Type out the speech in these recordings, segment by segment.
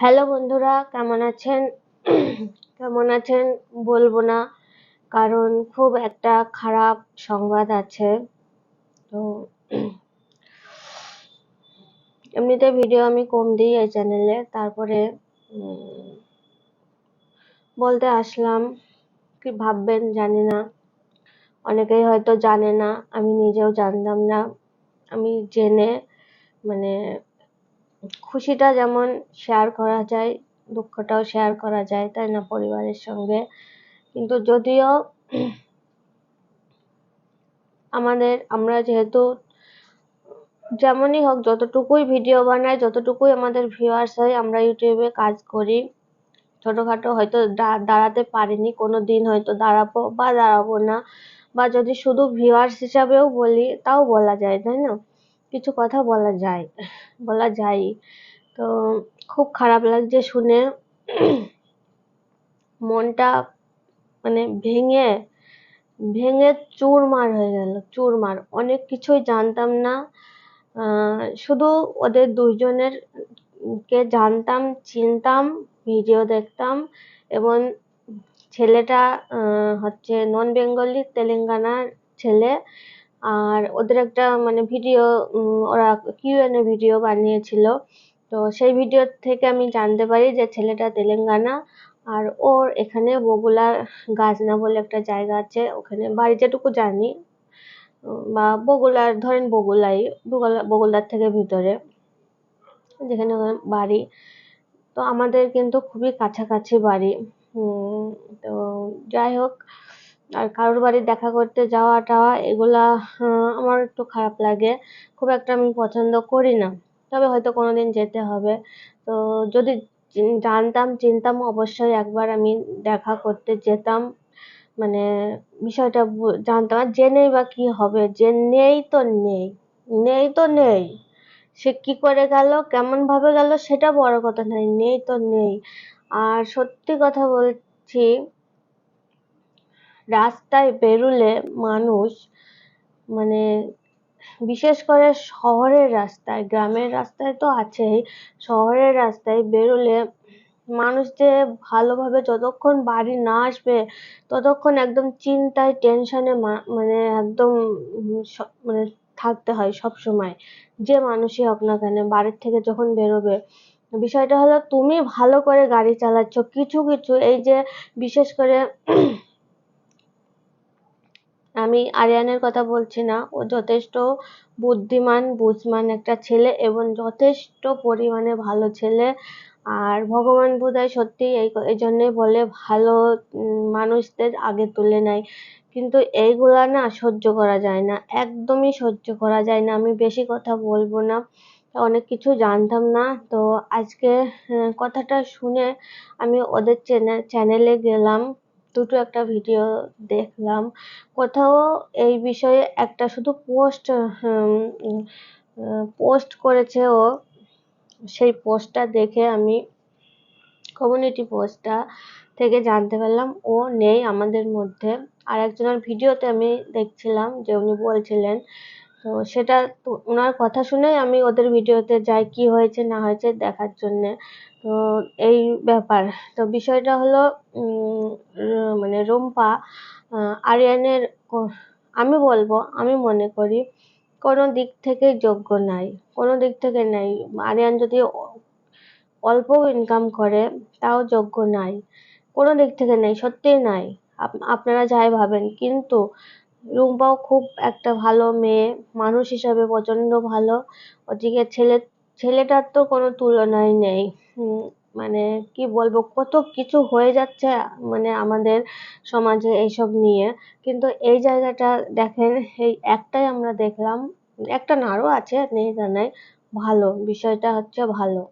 Hello বন্ধুরা, কেমন আছেন? কেমন আছেন? বলব না, কারণ খুব একটা খারাপ সংবাদ আছে। তো এমনিতে ভিডিও আমি কম দিই এই চ্যানেলে তারপরে বলতে আসলাম, কি ভাববেন জানি না। অনেকেই হয়তো জানে না, আমি নিজেও জানতাম না। আমি জেনে মানে খুশিটা যেমন শেয়ার করা যায়, দুঃখটাও শেয়ার করা যায়, তাই না, পরিবারের সঙ্গে? কিন্তু যদিও আমাদের, আমরা যেহেতু যেমনই হোক, যতটুকুই ভিডিও বানাই, যতটুকুই আমাদের ভিউয়ার্স হয়, আমরা ইউটিউবে কাজ করি। ছোটোখাটো হয়তো দাঁড়াতে পারিনি, কোনো দিন হয়তো দাঁড়াবো বা দাঁড়াবো না। বা যদি শুধু ভিউয়ার্স হিসাবেও বলি, তাও বলা যায়, তাই না? কিছু কথা বলা যায় বলা যায়। তো খুব খারাপ লাগছে শুনে। মনটা মানে ভেঙে ভেঙে চুরমার হয়ে গেল, চুরমার। অনেক কিছুই জানতাম না। শুধু ওদের দুজনের কে জানতাম, চিনতাম, ভিডিও দেখতাম এবং ছেলেটা হচ্ছে নন বেঙ্গলি তেলেঙ্গানার ছেলে। আর ওদের একটা মানে ভিডিও ওরা কিউএনএ ভিডিও বানিয়েছিল। তো সেই ভিডিও থেকে আমি জানতে পারি যে ছেলেটা তেলেঙ্গানা আর ওর এখানে বগুলা গাজনা বলে একটা জায়গা আছে, ওখানে বাড়ি যেটুকু জানি বা বগুলার ধরেন বগুলাই বগুলা বগুলার থেকে ভিতরে, যেখানে বাড়ি। তো আমাদের কিন্তু খুবই কাছাকাছি বাড়ি তো যাই হোক আর কারোর বাড়ি দেখা করতে যাওয়া টাওয়া এগুলা আমার একটু খারাপ লাগে। খুব একটা আমি পছন্দ করি না। তবে হয়তো কোনো দিন যেতে হবে। তো যদি জানতাম, চিনতাম, অবশ্যই একবার আমি দেখা করতে যেতাম। মানে বিষয়টা জানতাম। আর জেনেই বা কী হবে? যে নেই তো নেই। নেই তো নেই। সে কি করে গেল? কেমনভাবে গেল? সেটা বড় কথা নয়। নেই তো নেই। আর সত্যি কথা বলছি রাস্তায় বেরোলে মানুষ মানে বিশেষ করে শহরের রাস্তায়, গ্রামের রাস্তায় তো আছেই, শহরের রাস্তায় বেরোলে মানুষ যে ভালোভাবে যতক্ষণ বাড়ি না আসবে, ততক্ষণ একদম চিন্তায়, টেনশনে মানে একদম মানে থাকতে হয় সব সময় যে মানুষই হোক না কেন, বাড়ির থেকে যখন বেরোবে, বিষয়টা হলো তুমি ভালো করে গাড়ি চালাচ্ছ, কিছু কিছু, এই যে বিশেষ করে আমি আরিয়ানের কথা বলছি না। ও যথেষ্ট বুদ্ধিমান, বুঝমান একটা ছেলে এবং যথেষ্ট পরিমাণে ভালো ছেলে। আর ভগবান বোধহয় সত্যি এই এই জন্যই বলে ভালো মানুষদের আগে তুলে নেয়। কিন্তু এইগুলা না সহ্য করা যায় না, একদমই সহ্য করা যায় না। আমি বেশি কথা বলব না, অনেক কিছু জানতাম না। তো আজকে কথাটা শুনে আমি ওদের চ্যানেলে গেলাম। দুটো একটা ভিডিও দেখলাম। কোথাও এই বিষয়ে একটা শুধু পোস্ট পোস্ট করেছে ও। সেই পোস্টটা দেখে আমি কমিউনিটি পোস্টটা থেকে জানতে পারলাম, ও নেই আমাদের মধ্যে। আর একজনের ভিডিওতে আমি দেখছিলাম যে উনি বলছিলেন তো সেটা ওনার কথা শুনেই আমি ওদের ভিডিওতে যাই কি হয়েছে না হয়েছে দেখার জন্যে। তো এই ব্যাপার। তো বিষয়টা হলো মানে রুম্পা আরিয়ানের আমি বলব, আমি মনে করি কোনো দিক থেকে যোগ্য নাই, কোনো দিক থেকে নাই। আরিয়ান যদি অল্প ইনকাম করে, তাও যোগ্য নাই। কোনো দিক থেকে নেই, সত্যিই নাই। আপনারা যাই ভাবেন, কিন্তু রুম্পাও খুব একটা ভালো মেয়ে, মানুষ হিসাবে প্রচণ্ড ভালো। ওদিকে ছেলে, ছেলেটার তো কোনো তুলনাই নেই। মানে কি বলব, কত কিছু হয়ে যাচ্ছে মানে আমাদের সমাজে এইসব নিয়ে। কিন্তু এই জায়গাটা দেখেন, এই একটাই আমরা দেখলাম, একটা না আছে, নেই জানাই ভালো, বিষয়টা হচ্ছে ভালো।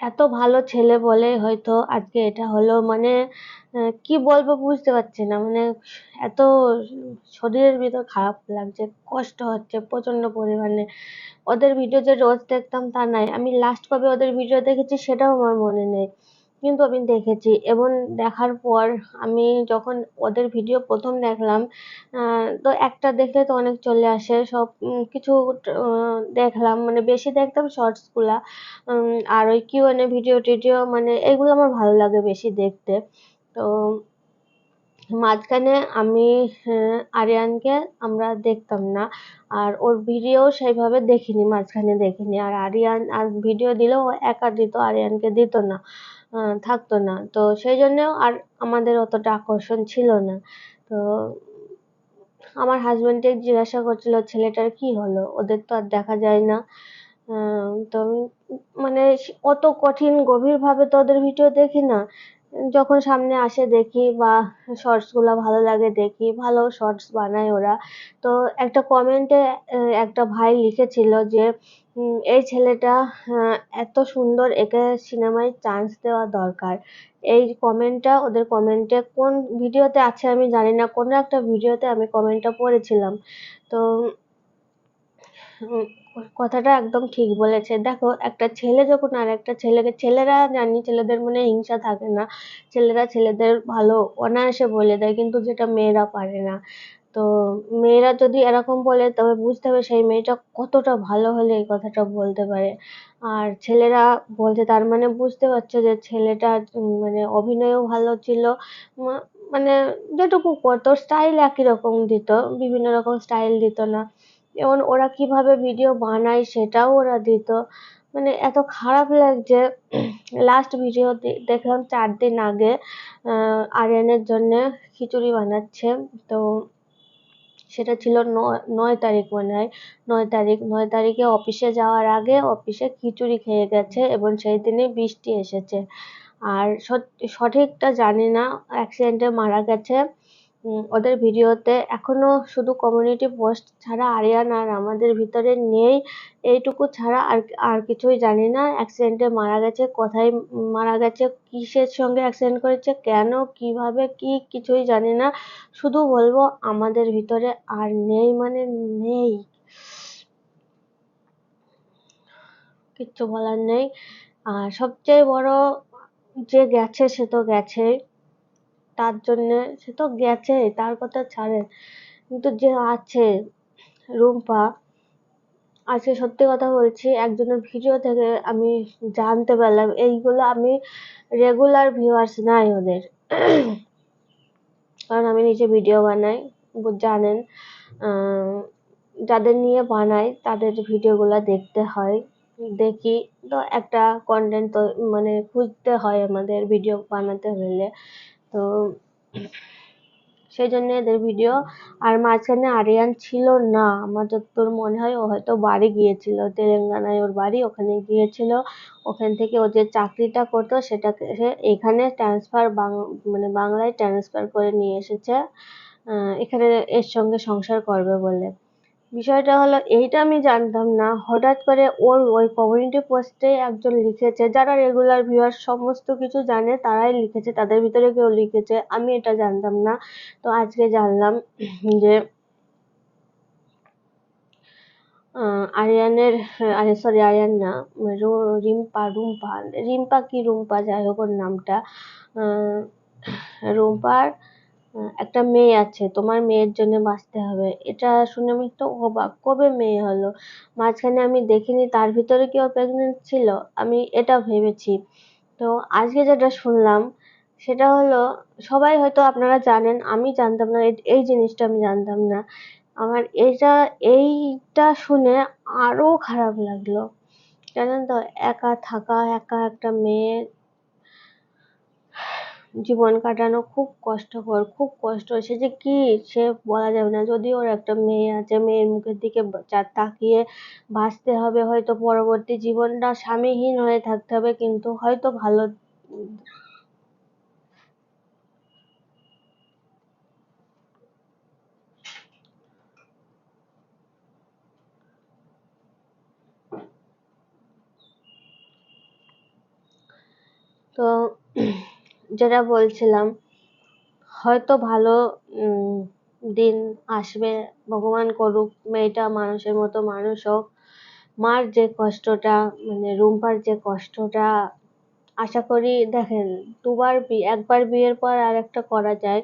এত ভালো ছেলে বলে হয়তো আজকে এটা হলো মানে কি বলব বুঝতে পারছি না। মানে এত শরীরের ভিতর খারাপ লাগছে, কষ্ট হচ্ছে প্রচণ্ড পরিমাণে। ওদের ভিডিও যে রোজ দেখতাম তা নাই। আমি লাস্ট কবে ওদের ভিডিও দেখেছি সেটাও আমার মনে নেই। কিন্তু আমি দেখেছি এবং দেখার পর আমি যখন ওদের ভিডিও প্রথম দেখলাম তো একটা দেখলে তো অনেক চলে আসে। সব কিছু দেখলাম। মানে বেশি দেখতাম শর্টসগুলা আর ওই কিউ এন ভিডিও টিডিও মানে এগুলো আমার ভালো লাগে বেশি দেখতে। তো মাঝখানে আমি আরিয়ানকে আমরা দেখতাম না, আর ওর ভিডিও সেইভাবে দেখিনি, মাঝখানে দেখিনি। আর আরিয়ান, আর ভিডিও দিলেও একা দিত, আরিয়ানকে দিত না। থাকতো না। তো সেই জন্য আর আমাদের অতটা আকর্ষণ ছিল না। তো আমার হাজব্যান্ডকে জিজ্ঞাসা করছিল, ছেলেটার কি হলো? ওদের তো আর দেখা যায় না। তো মানে অত কঠিন, গভীরভাবে তো ওদের ভিডিও দেখি না। যখন সামনে আসে দেখি, বা শর্টসগুলো ভালো লাগে দেখি, ভালো শর্টস বানায় ওরা। তো একটা কমেন্টে একটা ভাই লিখেছিল যে এই ছেলেটা এত সুন্দর, একে সিনেমায় চান্স দেওয়া দরকার। এই কমেন্টটা ওদের কমেন্টে কোন ভিডিওতে আছে আমি জানি না, কোনো একটা ভিডিওতে আমি কমেন্টটা পড়েছিলাম। তো কথাটা একদম ঠিক বলেছে। দেখো, একটা ছেলে যখন আর একটা ছেলেকে, ছেলেরা জানি ছেলেদের মনে হিংসা থাকে না। ছেলেরা ছেলেদের ভালো অনায়াসে বলে দেয়, কিন্তু যেটা মেয়েরা পারে না। তো মেয়েরা যদি এরকম বলে, তবে বুঝতে হবে সেই মেয়েটা কতটা ভালো হলে এই কথাটা বলতে পারে। আর ছেলেরা বলছে, তার মানে বুঝতে পারছে যে ছেলেটা মানে অভিনয়ও ভালো ছিল। মানে যেটুকু করতো স্টাইল একই রকম দিত, বিভিন্ন রকম স্টাইল দিত না। যেমন ওরা কীভাবে ভিডিও বানায় সেটাও ওরা দিত। মানে এত খারাপ লাগছে। লাস্ট ভিডিও দেখলাম চার দিন আগে আরিয়ানের জন্য খিচুড়ি বানাচ্ছে। তো সেটা ছিল নয় তারিখ মনে হয়। নয় তারিখ, নয় তারিখে অফিসে যাওয়ার আগে অফিসে খিচুড়ি খেয়ে গেছে এবং সেই দিনে বৃষ্টি এসেছে। আর সঠিকটা জানি না অ্যাক্সিডেন্টে মারা গেছে। ওদের ভিডিওতে এখনও শুধু কমিউনিটি পোস্ট ছাড়া আরিয়ান আর আমাদের ভিতরে নেই। এইটুকু ছাড়া আর আর কিছুই জানি না। অ্যাক্সিডেন্টে মারা গেছে, কোথায় মারা গেছে, কিসের সঙ্গে অ্যাক্সিডেন্ট করেছে, কেন, কীভাবে, কি কিছুই জানি না। শুধু বলব আমাদের ভিতরে আর নেই মানে নেই। কিচ্ছু বলার নেই। আর সবচেয়ে বড় যে গেছে সে তো গেছেই। তার জন্যে সে তো গেছে তার কথা ছাড়েন। কিন্তু যে আছে রুম্পা আজকে সত্যি কথা বলছি, একজনের ভিডিও থেকে আমি জানতে পারলাম, এইগুলো আমি রেগুলার ভিউয়ার্স নাই ওদের। কারণ আমি নিজে ভিডিও বানাই জানেন যাদের নিয়ে বানাই, তাদের ভিডিওগুলো দেখতে হয়, দেখি। তো একটা কন্টেন্ট মানে খুঁজতে হয় আমাদের ভিডিও বানাতে হলে। তো সেই জন্য এদের ভিডিও আর মাঝখানে আরিয়ান ছিল না। আমার যতদূর মনে হয়, ও হয়তো বাড়ি গিয়েছিল। তেলেঙ্গানায় ওর বাড়ি ওখানে গিয়েছিল। ওখান থেকে ও যে চাকরিটা করতো, সেটাকে সে এখানে ট্রান্সফার মানে বাংলায় ট্রান্সফার করে নিয়ে এসেছে। এখানে এর সঙ্গে সংসার করবে বলে। বিষয়টা হলো, এইটা আমি জানতাম না। হঠাৎ করে ওর ওই কমিউনিটি পোস্টে একজন লিখেছে, যারা রেগুলার ভিউয়ার সমস্ত কিছু জানে তারাই লিখেছে, তাদের ভিতরে কেউ লিখেছে, আমি এটা জানতাম না। তো আজকে জানলাম যে আরিয়ানের, আরে সরি আরিয়ান না রিম্পা, রুম্পা, রিম্পা কি রুম্পা? যাই হোক ওর নামটা। রুম্পার একটা মেয়ে আছে, তোমার মেয়ের জন্য বাঁচতে হবে। এটা শুনে আমি তো অবাক। কবে মেয়ে হলো? মাঝখানে আমি দেখিনি, তার ভিতরে কি ও প্রেগনেন্ট ছিল? আমি এটা ভেবেছি। তো আজকে যেটা শুনলাম, সেটা হলো, সবাই হয়তো আপনারা জানেন, আমি জানতাম না, এই জিনিসটা আমি জানতাম না। আমার এটা এইটা শুনে আরও খারাপ লাগল। জানেন তো, একা থাকা, একা একটা মেয়ে জীবন কাটানো খুব কষ্টকর, খুব কষ্ট। সে যে কি, সে বলা যাবে না। যদি ওর একটা মেয়ে আছে, মেয়ের মুখের দিকে তাকিয়ে বাঁচতে হবে। হয়তো পরবর্তী জীবনটা স্বামীহীন হয়ে থাকতে হবে, কিন্তু হয়তো ভালো। তো যেটা বলছিলাম, হয়তো ভালো দিন আসবে, ভগবান করুক, মেয়েটা মানুষের মতো মানুষ হোক। মার যে কষ্টটা মানে রুম্পার যে কষ্টটা, আশা করি দেখেন, দুবার বিয়ে একবার বিয়ের পর আর একটা করা যায়।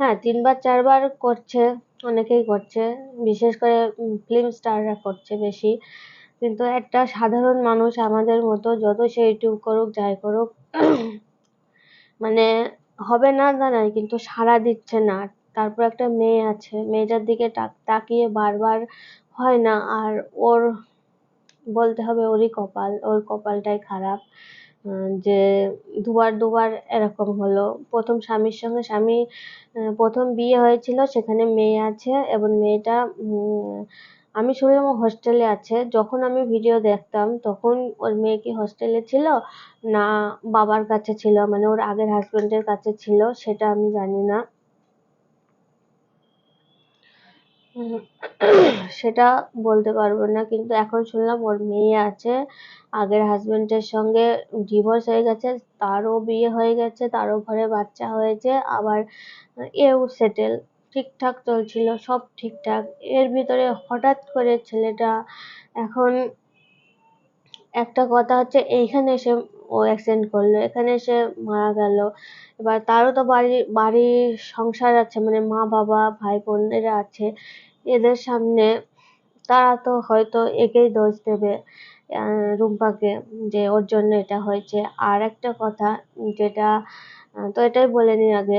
হ্যাঁ তিনবার, চারবার করছে, অনেকেই করছে, বিশেষ করে ফিল্ম স্টাররা করছে বেশি। কিন্তু একটা সাধারণ মানুষ আমাদের মতো, যত সে ইউটিউব করুক, যাই করুক মানে হবে না জানাই, কিন্তু সাড়া দিচ্ছে না। তারপর একটা মেয়ে আছে, মেয়েটার দিকে তাকিয়ে বারবার হয় না, আর ওর বলতে হবে ওরই কপাল, ওর কপালটাই খারাপ। যে দুবার দুবার এরকম হলো। প্রথম স্বামীর সঙ্গে স্বামী প্রথম বিয়ে হয়েছিল, সেখানে মেয়ে আছে এবং মেয়েটা আমি শুনলাম হস্টেলে আছে। যখন আমি ভিডিও দেখতাম, তখন ওর মেয়ে কি হস্টেলে ছিল? না, বাবার কাছে ছিল। মানে ওর আগের হাজবেন্ডের কাছে ছিল, সেটা আমি জানি না। সেটা বলতে পারব না, কিন্তু এখন শুনলাম ওর মেয়ে আছে। আগের হাজবেন্ডের সঙ্গে ডিভোর্স হয়ে গেছে, তারও বিয়ে হয়ে গেছে, তারও ঘরে বাচ্চা হয়েছে, আবার এও সেটেল ঠিকঠাক চলছিল, সব ঠিকঠাক। এর ভিতরে হঠাৎ করে ছেলেটা এখন একটা কথা হচ্ছে, এইখানে এসে ও অ্যাক্সিডেন্ট করল, এখানে এসে মারা গেল। এবার তারও তো বাড়ি, বাড়ির সংসার আছে মানে মা, বাবা, ভাই বোনেরা আছে। এদের সামনে তারা তো হয়তো একেই দোষ দেবে রুম্পাকে, যে ওর জন্য এটা হয়েছে। আর একটা কথা যেটা তো এটাই বলে নিই আগে।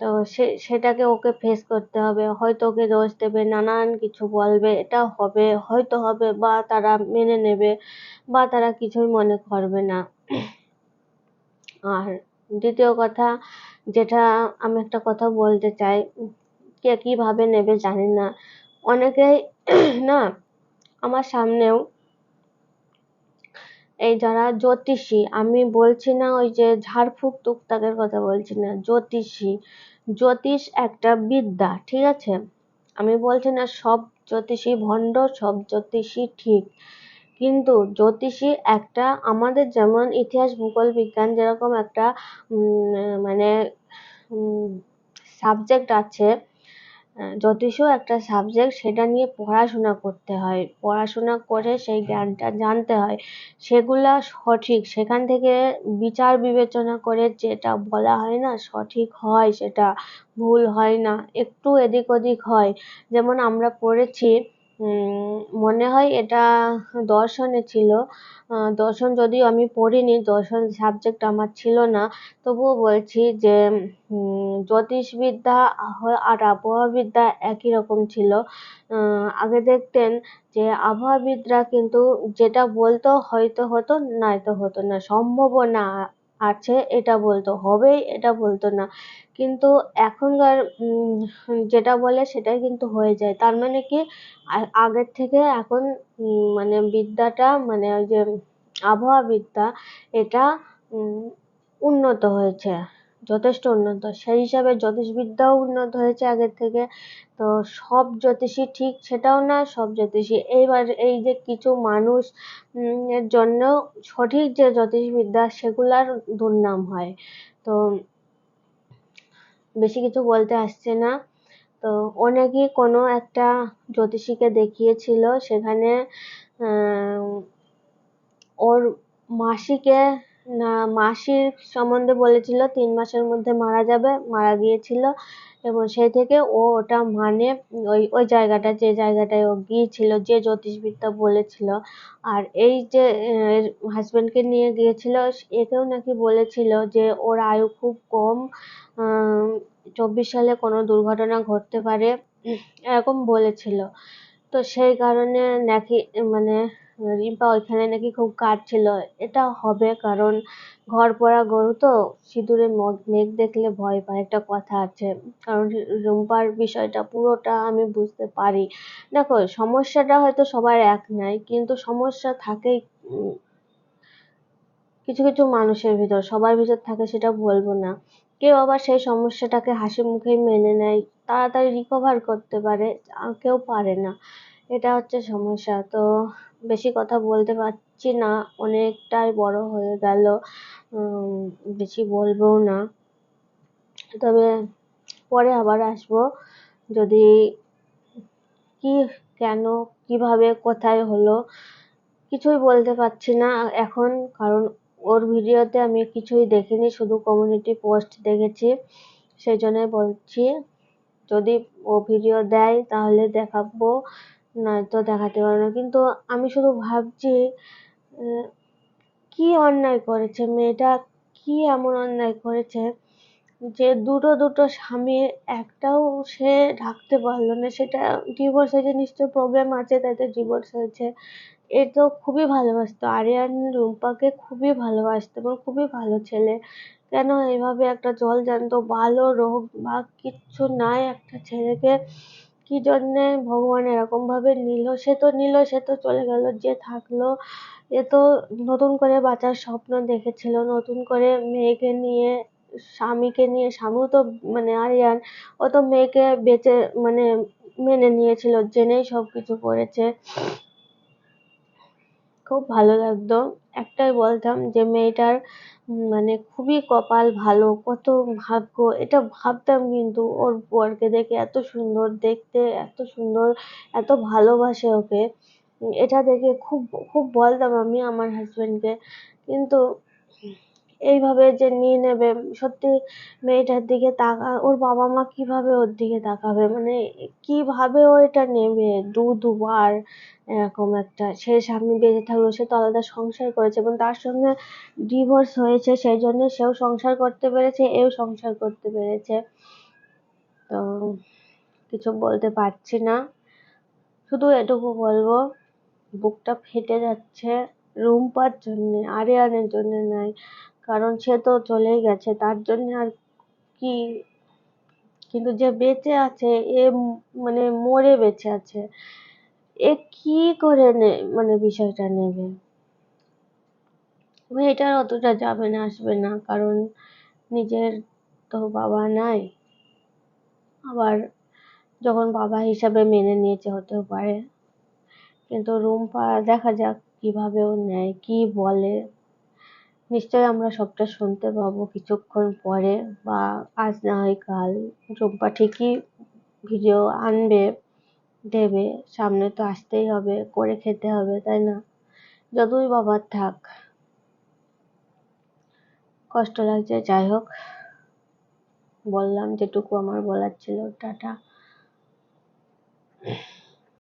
তো সে, সেটাকে ওকে ফেস করতে হবে। হয়তো ওকে দোষ দেবে, নানান কিছু বলবে, এটা হবে, হয়তো হবে, বা তারা মেনে নেবে, বা তারা কিছুই মনে করবে না। আর দ্বিতীয় কথা, যেটা আমি একটা কথা বলতে চাই, কে কীভাবে নেবে জানি না। অনেকেই না, আমার সামনেও এই যারা জ্যোতিষী, আমি বলছি না ওই যে ঝাড়ফুঁক টুকটাকের কথা বলছি না, জ্যোতিষী। জ্যোতিষ একটা বিদ্যা, ঠিক আছে? আমি বলছি না সব জ্যোতিষী ভণ্ড, সব জ্যোতিষী ঠিক। কিন্তু জ্যোতিষী একটা আমাদের যেমন ইতিহাস, ভূগোল, বিজ্ঞান যেরকম একটা মানে সাবজেক্ট আছে জ্যোতিষও একটা সাবজেক্ট সেটা নিয়ে পড়াশোনা করতে হয়। পড়াশোনা করে সেই জ্ঞানটা জানতে হয়। সেগুলা সঠিক। সেখান থেকে বিচার বিবেচনা করে যেটা বলা হয় না, সঠিক হয়, সেটা ভুল হয় না। একটু এদিক ওদিক হয়। যেমন আমরা পড়েছি মনে হয় এটা দর্শনে ছিল। দর্শন যদিও আমি পড়িনি, দর্শন সাবজেক্ট আমার ছিল না, তবুও বলছি যে জ্যোতিষবিদ্যা আর আবহাওয়াবিদ্যা একই রকম ছিল। আগে দেখতেন যে, আবহাওয়াবিদরা কিন্তু যেটা বলতো হয়তো হতো, নয়তো হতো না সম্ভাবনা আছে, এটা বলতো হবেই, এটা বলতো না। কিন্তু এখনকার যেটা বলে সেটাই কিন্তু হয়ে যায়। তার মানে কি আগের থেকে এখন মানে বিদ্যাটা মানে ওই যে আবহাওয়াবিদ্যা, এটা উন্নত হয়েছে। যথেষ্ট উন্নত। সেই হিসাবে জ্যোতিষবিদ্যাও উন্নত হয়েছে আগের থেকে। তো সব জ্যোতিষী ঠিক, সেটাও না, সব জ্যোতিষী এইবার এই যে কিছু মানুষ এর জন্য সঠিক যে জ্যোতিষবিদ্যা, সেগুলার দুর্নাম হয়। তো বেশি কিছু বলতে আসছে না। তো অনেকই কোনো একটা জ্যোতিষীকে দেখিয়েছিল, সেখানে ওর মাসিকে না, মাসির সম্বন্ধে বলেছিল তিন মাসের মধ্যে মারা যাবে, মারা গিয়েছিল এবং সেই থেকে ও ওটা মানে ওই ওই জায়গাটা, যে জায়গাটায় ও গিয়েছিল, যে জ্যোতিষবিদ্যা বলেছিল আর এই যে হাজব্যান্ডকে নিয়ে গিয়েছিল, একেও নাকি বলেছিল যে ওর আয়ু খুব কম চব্বিশ সালে কোনো দুর্ঘটনা ঘটতে পারে, এরকম বলেছিল। তো সেই কারণে নাকি মানে রিম্পা ওইখানে নাকি খুব কাঁদছিল এটা হবে কারণ ঘর পড়া গরু তো, সিঁদুরে মেঘ দেখলে ভয় পায়, একটা কথা আছে। কারণ রুম্পার বিষয়টা পুরোটা আমি বুঝতে পারি। দেখো, সমস্যাটা হয়তো সবার এক নাই, কিন্তু সমস্যা থাকেই কিছু কিছু মানুষের ভিতর, সবার ভিতর থাকে সেটা বলব না। কেউ আবার সেই সমস্যাটাকে হাসি মুখেই মেনে নেয়, তাড়াতাড়ি রিকভার করতে পারে কেউ পারে না। এটা হচ্ছে সমস্যা। তো বেশি কথা বলতে পারছি না, অনেকটাই বড় হয়ে গেল। বেশি বলব না। তবে পরে আবার আসব। যদি কি, কেন, কীভাবে, কোথায় হলো, কিছুই বলতে পারছি না এখন, কারণ ওর ভিডিওতে আমি কিছুই দেখিনি, শুধু কমিউনিটি পোস্ট দেখেছি। সেই জন্যই বলছি, যদি ও ভিডিও দেয়, তাহলে দেখাবো। নয়তো দেখাতে পারব না। কিন্তু আমি শুধু ভাবছি কি অন্যায় করেছে মেয়েটা, কি এমন অন্যায় করেছে যে দুটো দুটো স্বামী, একটাও সে ঢাকতে পারল না। সেটা ডিভোর্স হয়েছে নিশ্চয় প্রবলেম আছে তাদের ডিভোর্স হয়েছে। এ তো খুবই ভালোবাসতো। আরিয়ান রুম্পাকে খুবই ভালোবাসতো, এবং খুবই ভালো ছেলে। কেন এইভাবে একটা জল জ্যান্ত ভালো রোগ বা কিচ্ছু নাই একটা ছেলেকে কি জন্যে ভগবান এরকম ভাবে নিল? সে তো নিল, সে তো চলে গেল, যে থাকল। এ তো নতুন করে বাঁচার স্বপ্ন দেখেছিল, নতুন করে মেয়েকে নিয়ে, স্বামীকে নিয়ে, স্বামীও তো মানে আরিয়ান, ও তো মেয়েকে বেঁচে মানে মেনে নিয়েছিল, জেনেই সব কিছু করেছে। খুব ভালো লাগতো। একটাই বলতাম যে মেয়েটার মানে খুবই কপাল ভালো, কত ভাগ্য। এটা ভাবতাম কিন্তু ওর বরকে দেখে এত সুন্দর দেখতে, এত সুন্দর, এত ভালোবাসে ওকে। এটা দেখে খুব খুব বলতাম আমি আমার হাজব্যান্ডকে কিন্তু এইভাবে যে নিয়ে নেবে, সত্যি মেয়েটার দিকে তাকা, ওর বাবা মা কীভাবে ওর দিকে তাকাবে? মানে কীভাবে ও এটা নেবে? দু দুবার এরকম একটা, সে স্বামী বেঁচে থাকল, সে তো আলাদা সংসার করেছে এবং তার সঙ্গে ডিভোর্স হয়েছে সেই জন্য সেও সংসার করতে পেরেছে, এও সংসার করতে পেরেছে। তো কিছু বলতে পারছি না। শুধু এটুকু বলব, বুকটা ফেটে যাচ্ছে, রুম্পার জন্যে, আরিয়ানের জন্য নয় কারণ সে তো চলেই গেছে, তার জন্য আর কি, কিন্তু যে বেঁচে আছে, এ মানে মরে বেঁচে আছে, এ কি করে নে মানে বিষয়টা নেবে? মেয়েটার অতটা যাবে না, আসবে না, কারণ নিজের তো বাবা নাই। আবার যখন বাবা হিসাবে মেনে নিয়েছে হতেও পারে, কিন্তু রুম্পা দেখা যাক কীভাবে ও নেয়, কি বলে। নিশ্চয়ই আমরা সবটা শুনতে পাবো কিছুক্ষণ পরে বা আজ না হয় কাল। রুম্পা ঠিকই ভিডিও আনবে, দেবে, সামনে তো আসতেই হবে, করে খেতে হবে, তাই না? যতই বাবার থাক। কষ্ট লাগছে, যাই হোক। বললাম যেটুকু আমার বলার ছিল, টাটা।